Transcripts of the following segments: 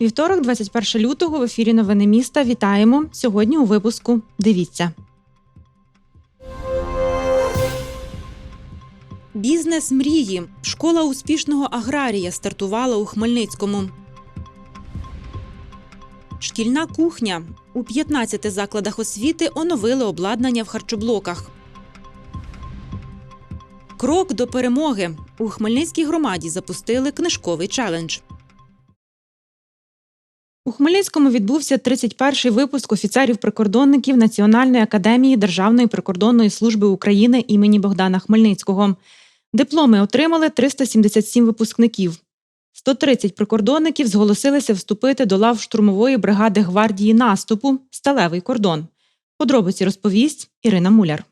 Вівторок, 21 лютого, в ефірі Новини міста. Вітаємо сьогодні. У випуску. Дивіться. Бізнес мрії. Школа успішного аграрія стартувала у Хмельницькому. Шкільна кухня. У 15 закладах освіти оновили обладнання в харчоблоках. Крок до перемоги. У Хмельницькій громаді запустили книжковий челендж. У Хмельницькому відбувся 31-й випуск офіцерів-прикордонників Національної академії Державної прикордонної служби України імені Богдана Хмельницького. Дипломи отримали 377 випускників. 130 прикордонників зголосилися вступити до лав штурмової бригади гвардії наступу Сталевий кордон. Подробиці розповість Ірина Муляр.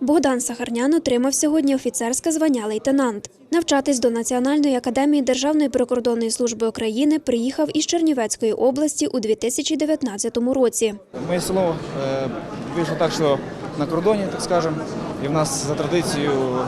Богдан Сахарнян отримав сьогодні офіцерське звання лейтенант. Навчатись до Національної академії Державної прикордонної служби України приїхав із Чернівецької області у 2019 році. Моє село е, вийшло так, що на кордоні, так скажемо, і в нас за традицією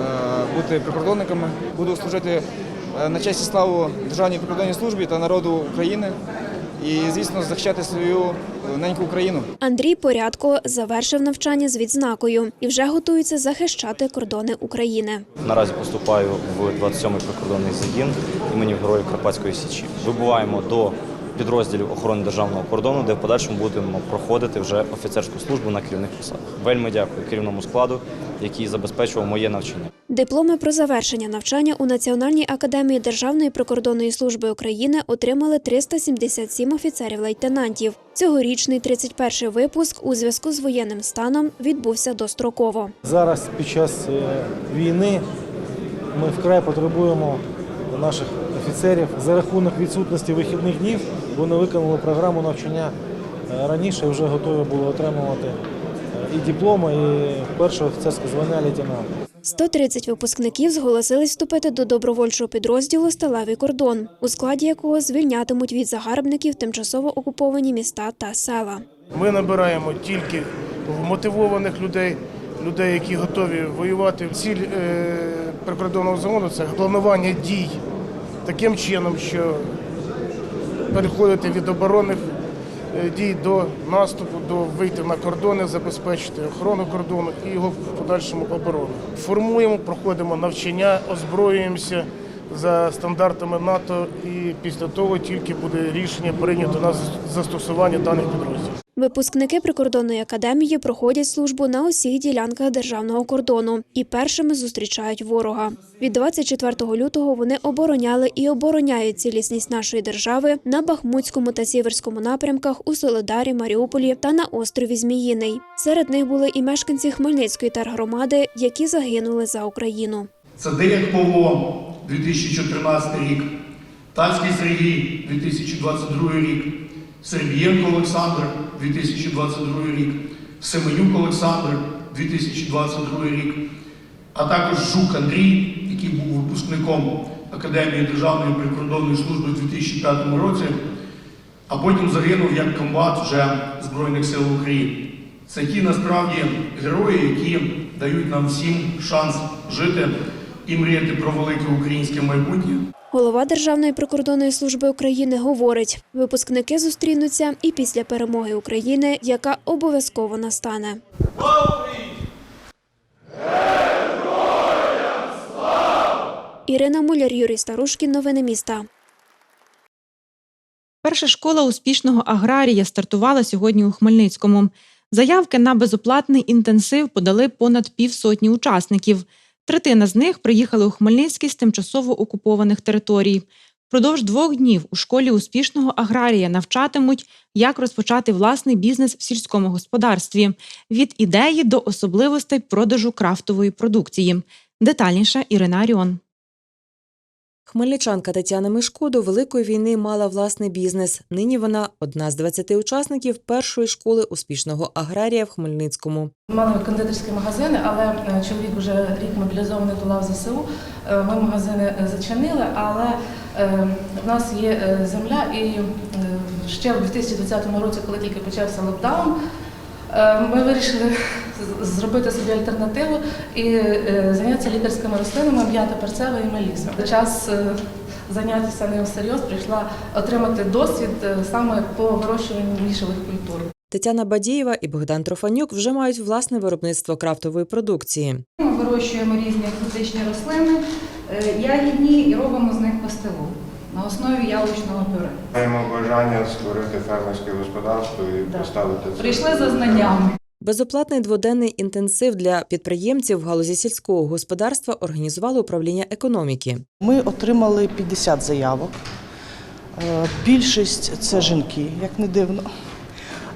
е, бути прикордонниками. Буду служити е, на честь і славу Державній прикордонній службі та народу України і, звісно, захищати свою неньку Україну. Андрій Порядко завершив навчання з відзнакою і вже готується захищати кордони України. Наразі поступаю в 27-й прикордонний загін імені Героїв Карпатської Січі. Вибуваємо до підрозділів охорони державного кордону, де в подальшому будемо проходити вже офіцерську службу на керівних посадах. Вельми дякую керівному складу, який забезпечував моє навчання. Дипломи про завершення навчання у Національній академії Державної прикордонної служби України отримали 377 офіцерів-лейтенантів. Цьогорічний 31-й випуск у зв'язку з воєнним станом відбувся достроково. Зараз під час е, війни ми вкрай потребуємо наших офіцерів за рахунок відсутності вихідних днів. Вони виконали програму навчання е, раніше, вже готові були отримувати е, і дипломи, і перше офіцерське звання лейтенанта. 130 випускників зголосились вступити до добровольчого підрозділу Сталевий кордон, у складі якого звільнятимуть від загарбників тимчасово окуповані міста та села. Ми набираємо тільки мотивованих людей, людей, які готові воювати. Ціль е, прикордонного загону це планування дій таким чином, що переходити від оборонних е, дій до наступу, до вийти на кордони, забезпечити охорону кордону і його в подальшому оборону. Формуємо, проходимо навчання, озброюємося за стандартами НАТО, і після того тільки буде рішення прийнято на застосування даних підрозділів. Випускники прикордонної академії проходять службу на усіх ділянках державного кордону і першими зустрічають ворога. Від 24 лютого вони обороняли і обороняють цілісність нашої держави на Бахмутському та Сіверському напрямках у Солидарі, Маріуполі та на острові Зміїний. Серед них були і мешканці Хмельницької тергромади, які загинули за Україну. Це Деяк Павло 2014 рік, Тацький Сергій 2022 рік, Сергієнко Олександр 2022 рік, Семенюк Олександр 2022 рік, а також Жук Андрій, який був випускником Академії Державної прикордонної служби у 2005 році, а потім загинув як комбат вже Збройних сил України. Це ті насправді герої, які дають нам всім шанс жити і мріяти про велике українське майбутнє. Голова Державної прикордонної служби України говорить, випускники зустрінуться і після перемоги України, яка обов'язково настане. Ірина Муляр, Юрій Старушкін. Новини міста. Перша школа успішного аграрія стартувала сьогодні у Хмельницькому. Заявки на безоплатний інтенсив подали понад півсотні учасників. Третина з них приїхали у Хмельницький з тимчасово окупованих територій. Впродовж двох днів у школі успішного аграрія навчатимуть, як розпочати власний бізнес в сільському господарстві від ідеї до особливостей продажу крафтової продукції. Детальніше Ірина Аріон. Хмельничанка Тетяна Мишко до Великої війни мала власний бізнес. Нині вона одна з 20 учасників першої школи успішного аграрія в Хмельницькому. Мали кондитерські магазини, але е, чоловік вже рік мобілізований до лав ЗСУ. Е, Ми магазини е, зачинили, але в нас є земля, і ще в 2020 році, коли тільки почався локдаун, ми вирішили зробити собі альтернативу і е, зайнятися лікарськими рослинами м'ята перцева і меліса. Час е, зайнятися ним всерйоз прийшла отримати досвід е, саме по вирощуванню нішевих культур. Тетяна Бадієва і Богдан Трофанюк вже мають власне виробництво крафтової продукції. Ми вирощуємо різні екзотичні рослини, е, ягідні і робимо з них пастилу на основі яблучного пюре. Маємо бажання створити фермерське господарство і Да. поставити це. Прийшли за знаннями. Безоплатний дводенний інтенсив для підприємців в галузі сільського господарства організувало управління економіки. Ми отримали 50 заявок. Е, Більшість це жінки, як не дивно.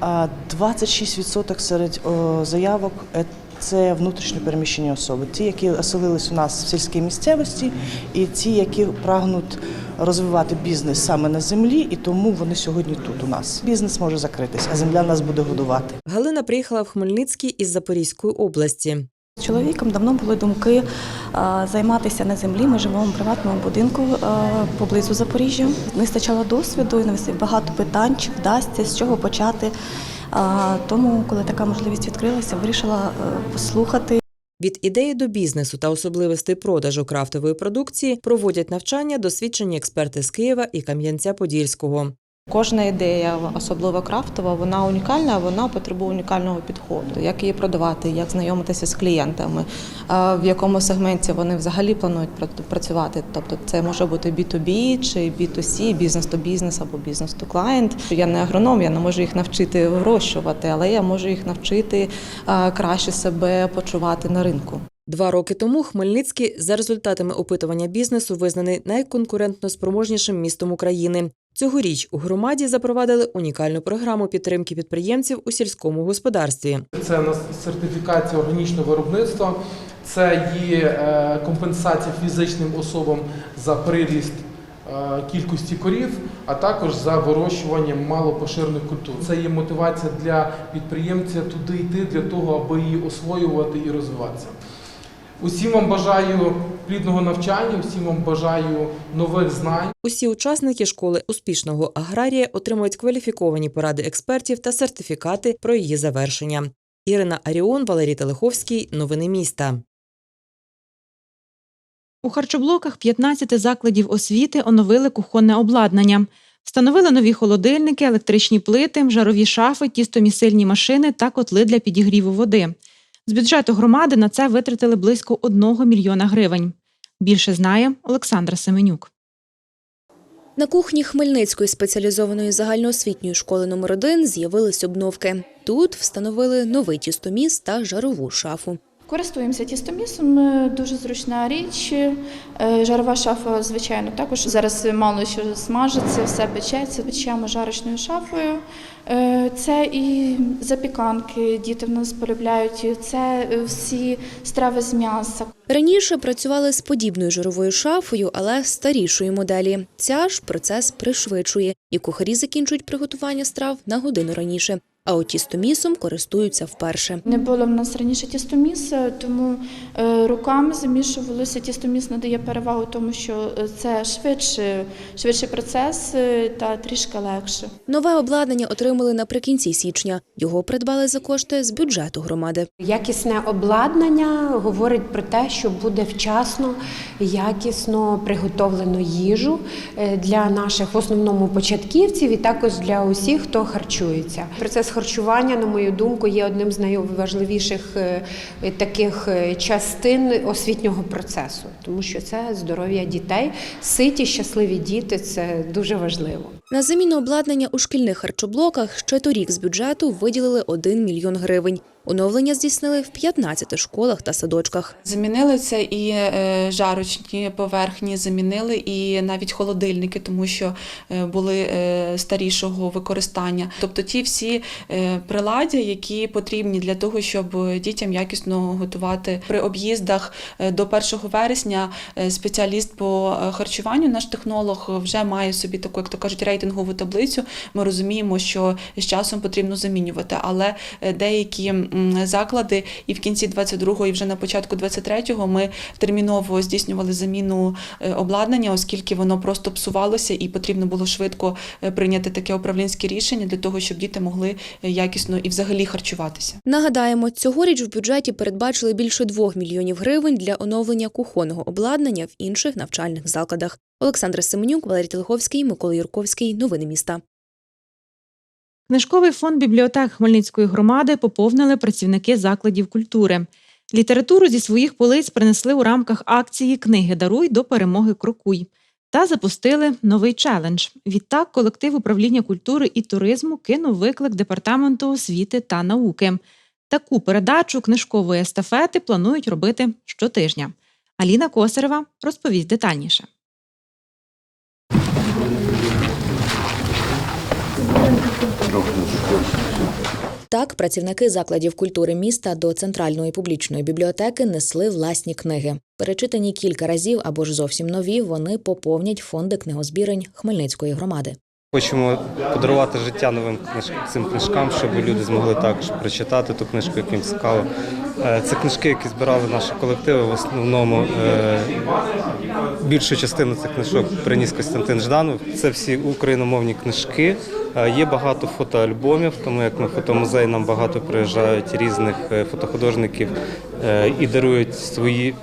А 26% серед заявок е, це внутрішньо переміщені особи. Ті, які оселились у нас в сільській місцевості, і ті, які прагнуть розвивати бізнес саме на землі, і тому вони сьогодні тут у нас. Бізнес може закритися, а земля нас буде годувати. Галина приїхала в Хмельницький із Запорізької області. З чоловіком давно були думки займатися на землі. Ми живемо в приватному будинку поблизу Запоріжжя. Не вистачало досвіду і не багато питань, чи вдасться, з чого почати. Тому, коли така можливість відкрилася, вирішила е, послухати. Від ідеї до бізнесу та особливостей продажу крафтової продукції проводять навчання досвідчені експерти з Києва і Кам'янця-Подільського. Кожна ідея, особливо крафтова, вона унікальна, вона потребує унікального підходу. Як її продавати, як знайомитися з клієнтами, в якому сегменті вони взагалі планують працювати. Тобто це може бути B2B чи B2C, бізнес то бізнес або бізнес то клієнт. Я не агроном, я не можу їх навчити вирощувати, але я можу їх навчити краще себе почувати на ринку. Два роки тому Хмельницький за результатами опитування бізнесу визнаний найконкурентно спроможнішим містом України. Цьогоріч у громаді запровадили унікальну програму підтримки підприємців у сільському господарстві. Це у нас сертифікація органічного виробництва, це є е, компенсація фізичним особам за приріст е, кількості корів, а також за вирощування малопоширених культур. Це є мотивація для підприємця туди йти для того, аби її освоювати і розвиватися. Усім вам бажаю плідного навчання, усім вам бажаю нових знань. Усі учасники школи успішного аграрія отримують кваліфіковані поради експертів та сертифікати про її завершення. Ірина Аріон, Валерій Телеховський. Новини міста. У харчоблоках 15 закладів освіти оновили кухонне обладнання. Встановили нові холодильники, електричні плити, жарові шафи, тістомісильні машини та котли для підігріву води. З бюджету громади на це витратили близько 1 мільйона гривень. Більше знає Олександра Семенюк. На кухні Хмельницької спеціалізованої загальноосвітньої школи номер 1 з'явились обновки. Тут встановили новий тістоміс та жарову шафу. Користуємося тістомісом, е, дуже зручна річ. Е, Жарова шафа, звичайно, також зараз мало що смажиться, все печеться, печемо жарочною шафою. Е, Це і запіканки, діти в нас полюбляють, це всі страви з м'яса. Раніше працювали з подібною жировою шафою, але старішої моделі. Ця ж процес пришвидшує, і кухарі закінчують приготування страв на годину раніше. А от тістомісом користуються вперше. Не було в нас раніше тістоміса, тому е, руками замішувалося. Тістоміс надає перевагу тому, що е, це швидше, швидший процес е, та трішки легше. Нове обладнання отримали наприкінці січня. Його придбали за кошти з бюджету громади. Якісне обладнання говорить про те, що буде вчасно, якісно приготовлено їжу е, для наших в основному початківців і також для усіх, хто харчується. Процес харчування, на мою думку, є одним з найважливіших е, таких е, частин освітнього процесу, тому що це здоров'я дітей, ситі, щасливі діти це дуже важливо. На заміну обладнання у шкільних харчоблоках ще торік з бюджету виділили 1 мільйон гривень. Оновлення здійснили в 15 школах та садочках. Замінили це і е, жарочні поверхні, замінили і навіть холодильники, тому що е, були е, старішого використання. Тобто ті всі приладдя, які потрібні для того, щоб дітям якісно готувати при об'їздах до 1 вересня. Спеціаліст по харчуванню, наш технолог вже має собі таку, як то кажуть, рейтингову таблицю. Ми розуміємо, що з часом потрібно замінювати, але деякі заклади і в кінці 22-го, і вже на початку 23-го ми терміново здійснювали заміну е, обладнання, оскільки воно просто псувалося, і потрібно було швидко е, прийняти таке управлінське рішення для того, щоб діти могли е, якісно і взагалі харчуватися. Нагадаємо, цьогоріч в бюджеті передбачили більше 2 мільйонів гривень для оновлення кухонного обладнання в інших навчальних закладах. Олександр Семенюк, Валерій Телеховський, Микола Юрковський. Новини міста. Книжковий фонд бібліотек Хмельницької громади поповнили працівники закладів культури. Літературу зі своїх полиць принесли у рамках акції Книги Даруй до перемоги Крокуй та запустили новий челендж. Відтак, колектив управління культури і туризму кинув виклик департаменту освіти та науки. Таку передачу книжкової естафети планують робити щотижня. Аліна Косарева розповість детальніше. Так, працівники закладів культури міста до центральної публічної бібліотеки несли власні книги. Перечитані кілька разів або ж зовсім нові, вони поповнять фонди книгозбірень Хмельницької громади. Хочемо подарувати життя новим цим книжкам, щоб люди змогли також прочитати ту книжку, яку їм цікаво. Е, Це книжки, які збирали наші колективи. В основному е, більшу частину цих книжок приніс Костянтин Жданов. Це всі україномовні книжки. Е, Є багато фотоальбомів, тому як ми фотомузей нам багато приїжджають різних фотохудожників і дарують свої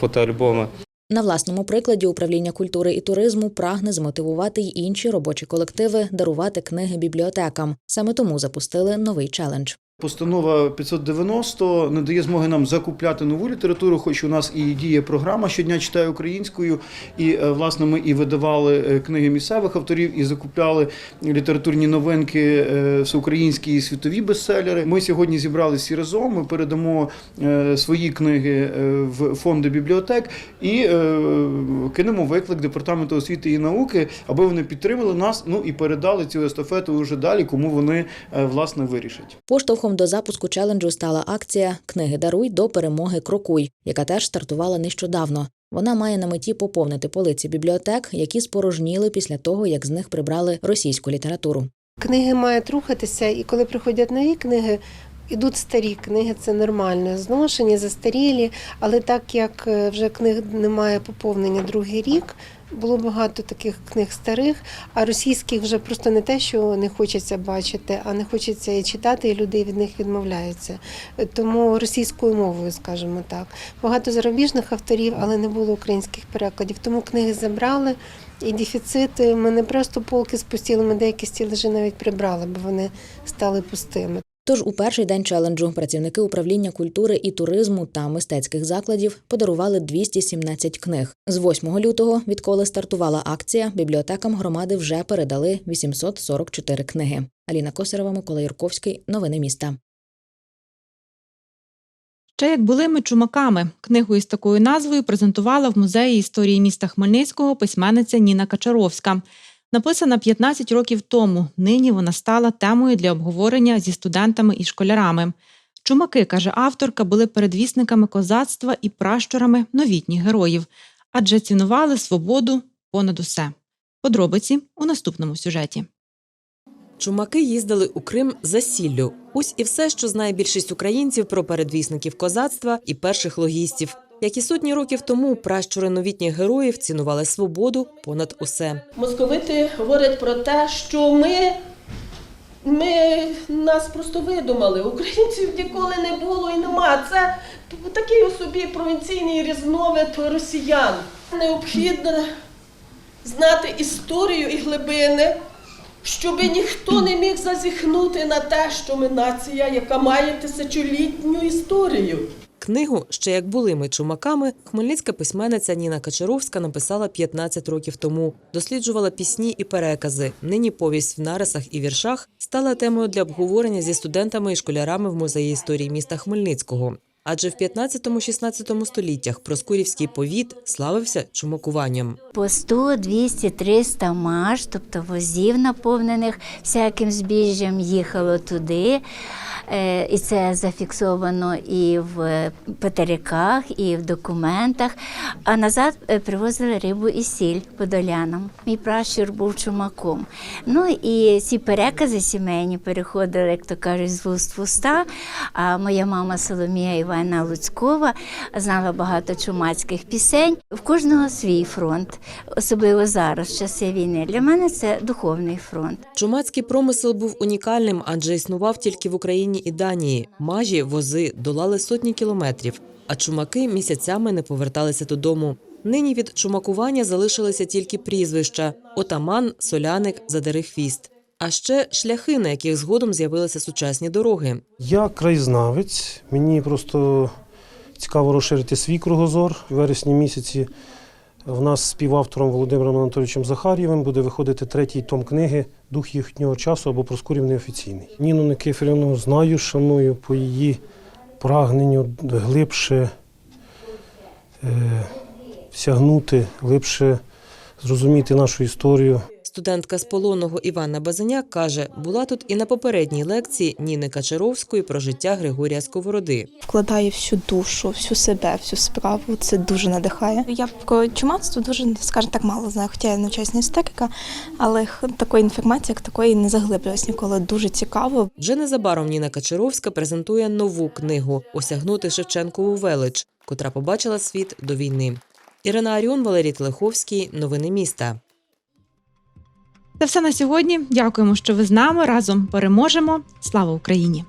фотоальбоми. На власному прикладі управління культури і туризму прагне змотивувати й інші робочі колективи дарувати книги бібліотекам. Саме тому запустили новий челендж. Постанова 590 не дає змоги нам закупляти нову літературу, хоч у нас і діє програма щодня читаю українською. І е, власне ми і видавали е, книги місцевих авторів, і закупляли літературні новинки, е, всеукраїнські і світові бестселери. Ми сьогодні зібрали всі разом. Ми передамо свої книги в фонди бібліотек і кинемо виклик департаменту освіти і науки, аби вони підтримали нас. Ну і передали цю естафету вже далі, кому вони власне вирішать. Поштовхом до запуску челенджу стала акція Книги даруй до перемоги Крокуй, яка теж стартувала нещодавно. Вона має на меті поповнити полиці бібліотек, які спорожніли після того, як з них прибрали російську літературу. Книги мають рухатися, і коли приходять нові книги, ідуть старі книги, це нормально. Зношені, застарілі, але так як е, вже книг немає поповнення другий рік, було багато таких книг старих, а російських вже просто не те, що не хочеться бачити, а не хочеться і читати, і люди від них відмовляються. Тому російською мовою, скажімо так. Багато зарубіжних авторів, але не було українських перекладів. Тому книги забрали. І дефіцит е, ми не просто полки спустили, ми деякі стілежі навіть прибрали, бо вони стали пустими. Тож у перший день челенджу працівники управління культури і туризму та мистецьких закладів подарували 217 книг. З 8 лютого, відколи стартувала акція, бібліотекам громади вже передали 844 книги. Аліна Косарева, Микола Юрковський. Новини міста. Ще як були ми чумаками. Книгу із такою назвою презентувала в музеї історії міста Хмельницького письменниця Ніна Качаровська. Написана 15 років тому. Нині вона стала темою для обговорення зі студентами і школярами. Чумаки, каже авторка, були передвісниками козацтва і пращурами новітніх героїв, адже цінували свободу понад усе. Подробиці у наступному сюжеті. Чумаки їздили у Крим за сіллю. Ось і все, що знає більшість українців про передвісників козацтва і перших логістів. Як і сотні років тому, пращури новітніх героїв цінували свободу понад усе. Московити говорять про те, що ми, ми нас просто видумали. Українців ніколи не було і нема. Це такий собі провінційний різновид росіян. Необхідно знати історію і глибини, щоб ніхто не міг зазіхнути на те, що ми нація, яка має тисячолітню історію. Книгу Ще як були ми чумаками хмельницька письменниця Ніна Качаровська написала 15 років тому. Досліджувала пісні і перекази. Нині повість в нарисах і віршах стала темою для обговорення зі студентами і школярами в музеї історії міста Хмельницького. Адже в 15-16 століттях Проскурівський повіт славився чумакуванням. По 100, 200, 300 маш, тобто возів наповнених всяким збіжжям, їхало туди. Е, І це зафіксовано і в патериках, і в документах. А назад е, привозили рибу і сіль подолянам. Мій пращур був чумаком. Ну і ці перекази сімейні переходили, як то кажуть, з вуст в уста. А моя мама Соломія Івана Луцькова знала багато чумацьких пісень. В кожного свій фронт, особливо зараз, в часи війни. Для мене це духовний фронт. Чумацький промисел був унікальним, адже існував тільки в Україні і Данії. Мажі, вози долали сотні кілометрів, а чумаки місяцями не поверталися додому. Нині від чумакування залишилися тільки прізвища: отаман, соляник, задерехвіст. А ще шляхи, на яких згодом з'явилися сучасні дороги. Я краєзнавець, мені просто цікаво розширити свій кругозор. У вересні місяці в нас співавтором Володимиром Анатолійовичем Захарєвим буде виходити третій том книги Дух їхнього часу або Проскурів неофіційний. Ніну Никифорівну знаю, шаную по її прагненню глибше е, всягнути, глибше зрозуміти нашу історію. Студентка з полонного Івана Базаняк каже, була тут і на попередній лекції Ніни Качаровської про життя Григорія Сковороди. вкладає всю душу, всю себе, всю справу. Це дуже надихає. Я про чумацтво дуже, скажімо так, мало знаю, хоча я навчаюся історика, але такої інформації, як такої, не заглиблювалась ніколи. Дуже цікаво. Вже незабаром Ніна Качаровська презентує нову книгу Осягнути Шевченкову велич, котра побачила світ до війни. Ірина Аріон, Валерій Телеховський. Новини міста. Це все на сьогодні. Дякуємо, що ви з нами. Разом переможемо. Слава Україні!